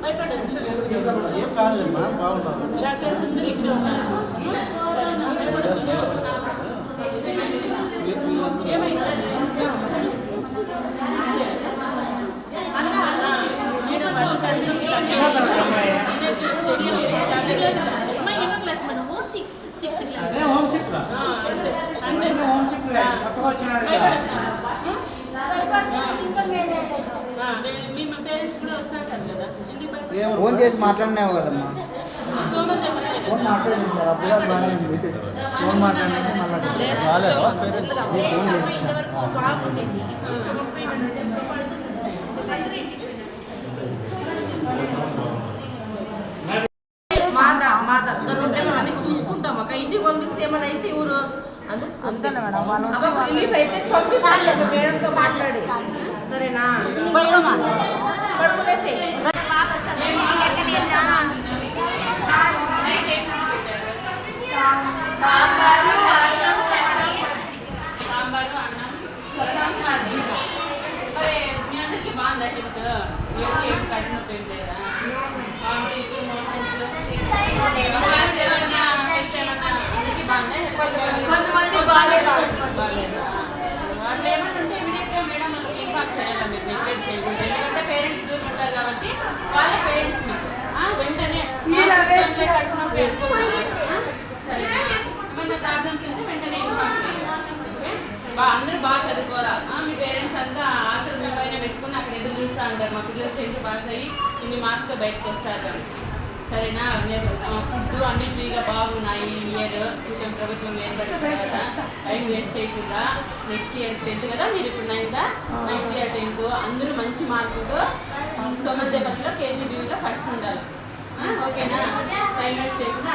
ఏం కాదులేమ్మా బాగుంటారు డాక్టర్స్ అందరూ ఇక్కడే ఉన్నారు సరేనా? భయపడద్దు. ఏమైంది మేడం వాళ్ళు తండ్రి నేనే చూసి అమ్మాయి ఎన్నో class madam sixth sixth class అదే హోమ్ సిక్ రా ఆ, అంతే అంతే హోమ్ సిక్ రా కొత్తగా వచ్చినారు కదా ఆ, మీ మా పేరెంట్స్ కూడా వస్తుంటారు కదా ఎందుకు భయపడ- ఎవరు? ఫోన్ చేసి మాట్లాడినావు కదమ్మా. ఫోన్ మాట్లాడింది సార్ అప్పుడు దాకా బాగానే ఉంది. ఫోన్ మాట్లాడినాక మళ్ళీ రాలేదా? ఫోన్ చేయించాను మాద మా దగ్గర ఉంటే మనం అన్ని చూసుకుంటాం. అక్క ఇంటికి పంపిస్తే ఏమైనా అయితే ఊరు అందుకు రిలీఫ్ అయితే పంపిస్తాను. మేడంతో మాట్లాడి. సరేనా? పడుకునేసి ఏమన్నా ఉంటే ఇమీడియట్గా మేడం వాళ్ళకి ఇన్ఫార్మ్ చేయాలి మీరు నెగ్లెక్ట్ చేయకూడదు ఎందుకంటే పేరెంట్స్ దూరం ఉంటారు కాబట్టి వాళ్ళ పేరెంట్స్ వెంటనే కడుపు సరే ఏమన్నా ప్రాబ్లమ్స్ ఉంటే వెంటనే చేయాలి ఓకే? బా- అందరూ బాగా చదువుకోవాలా మీ పేరెంట్స్ మా పిల్లలు టెన్త్ పాస్ అయ్యి ఇన్ని మార్క్స్ బయటకు వస్తారు అని. సరేనా? ఫుడ్ అన్ని ఫ్రీగా బాగున్నాయి ఈ ఇయర్ కొంచెం ప్రభుత్వం ఏర్పడుతుంది కదా? టైం వేస్ట్ చేయకుండా నెక్స్ట్ ఇయర్ టెన్త్ కదా? మీరు ఇప్పుడు నైన్త్ నెక్స్ట్ ఇయర్ టెన్త్ అందరూ మంచి మార్కులతో సొమ్మ దెబ్బలో కేజీ ఫస్ట్ ఉండాలి. ఓకేనా? టైం వేస్ట్ చేయకుండా